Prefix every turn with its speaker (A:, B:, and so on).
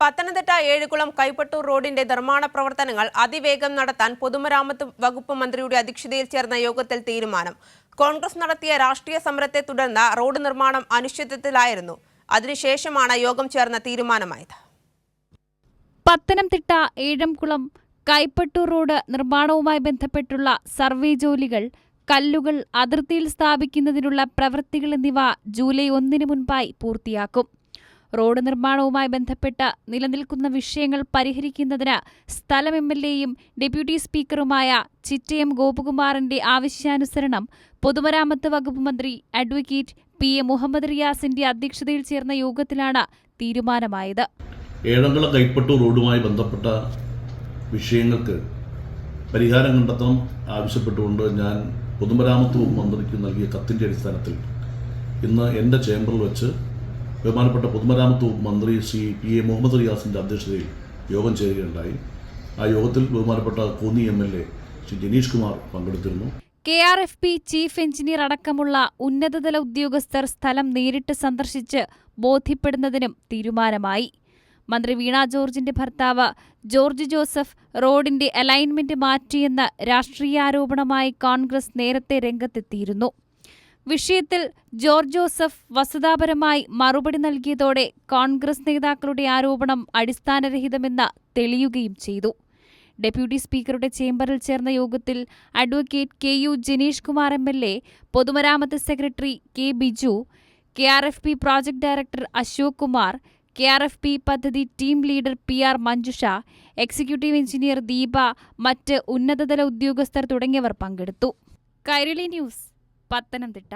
A: പത്തനംതിട്ട ഏഴുകുളം കൈപ്പട്ടൂർ റോഡിന്റെ നിർമ്മാണ പ്രവർത്തനങ്ങൾ അതിവേഗം നടത്താൻ പൊതുമരാമത്ത് വകുപ്പ് മന്ത്രിയുടെ അധ്യക്ഷതയിൽ ചേർന്ന യോഗത്തിൽ തീരുമാനം. കോൺഗ്രസ് നടത്തിയ രാഷ്ട്രീയ സമരത്തെ തുടർന്ന് റോഡ് നിർമ്മാണം അനിശ്ചിതത്തിലായിരുന്നു. അതിനുശേഷമാണ് യോഗം ചേർന്ന തീരുമാനമായത്.
B: പത്തനംതിട്ട ഏഴംകുളം കൈപ്പട്ടൂർ റോഡ് നിർമ്മാണവുമായി ബന്ധപ്പെട്ടുള്ള സർവേ ജോലികൾ കല്ലുകൾ അതിർത്തിയിൽ സ്ഥാപിക്കുന്നതിനുള്ള പ്രവൃത്തികൾ എന്നിവ ജൂലൈ ഒന്നിന് മുൻപായി പൂർത്തിയാക്കും. റോഡ് നിർമ്മാണവുമായി ബന്ധപ്പെട്ട നിലനിൽക്കുന്ന വിഷയങ്ങൾ പരിഹരിക്കുന്നതിന് സ്ഥലം എം എൽ എയും ഡെപ്യൂട്ടി സ്പീക്കറുമായ ചിറ്റയം ഗോപകുമാറിന്റെ ആവശ്യാനുസരണം പൊതുമരാമത്ത് വകുപ്പ് മന്ത്രി അഡ്വക്കേറ്റ് പി എ മുഹമ്മദ് റിയാസിന്റെ അധ്യക്ഷതയിൽ ചേർന്ന യോഗത്തിലാണ് തീരുമാനമായത്.
C: ഏഴംകുളം കൈപ്പട്ടു റോഡുമായി ബന്ധപ്പെട്ട വിഷയങ്ങൾക്ക് പരിഹാരം കണ്ടെത്തണം ആവശ്യപ്പെട്ടുകൊണ്ട് ഞാൻ പൊതുമരാമത്ത് മന്ത്രിക്ക് നൽകിയ കത്തിന്റെ അടിസ്ഥാനത്തിൽ ഇന്ന് എന്റെ ചേംബറിൽ വെച്ച് ബഹുമാനപ്പെട്ട പൊതുമരാമത്ത് വകുപ്പ് മന്ത്രി ശ്രീ പി എ മുഹമ്മദ് റിയാസിന്റെ അധ്യക്ഷതയിൽ യോഗം ചേരുകയുണ്ടായി. ആ യോഗത്തിൽ ബഹുമാനപ്പെട്ട Konni M L A Shri Janeesh Kumar പങ്കെടുത്തിരുന്നു.
B: K R F P chief engineer അടക്കമുള്ള ഉന്നതതല ഉദ്യോഗസ്ഥർ സ്ഥലം നേരിട്ട് സന്ദർശിച്ച് ബോധ്യപ്പെടുന്നതിനും തീരുമാനമായി. മന്ത്രി വീണ ജോർജിന്റെ ഭർത്താവ് ജോർജ് ജോസഫ് റോഡിന്റെ അലൈൻമെന്റ് മാറ്റിയെന്ന് രാഷ്ട്രീയാരോപണമായി കോൺഗ്രസ് നേരത്തെ രംഗത്തെത്തിയിരുന്നു. വിഷയത്തിൽ ജോർജ് ജോസഫ് വസ്തുതാപരമായി മറുപടി നൽകിയതോടെ കോൺഗ്രസ് നേതാക്കളുടെ ആരോപണം അടിസ്ഥാനരഹിതമെന്ന് തെളിയുകയും ചെയ്തു. ഡെപ്യൂട്ടി സ്പീക്കറുടെ ചേംബറിൽ ചേർന്ന യോഗത്തിൽ advocate K U Janeesh Kumar M L A പൊതുമരാമത്ത് secretary K Biju K R F P project director Ashok Kumar K R F P പദ്ധതി team leader P R Manjusha executive engineer Deepa മറ്റ് ഉന്നതതല ഉദ്യോഗസ്ഥർ തുടങ്ങിയവർ പങ്കെടുത്തു. Kairali news. Pathanamthitta.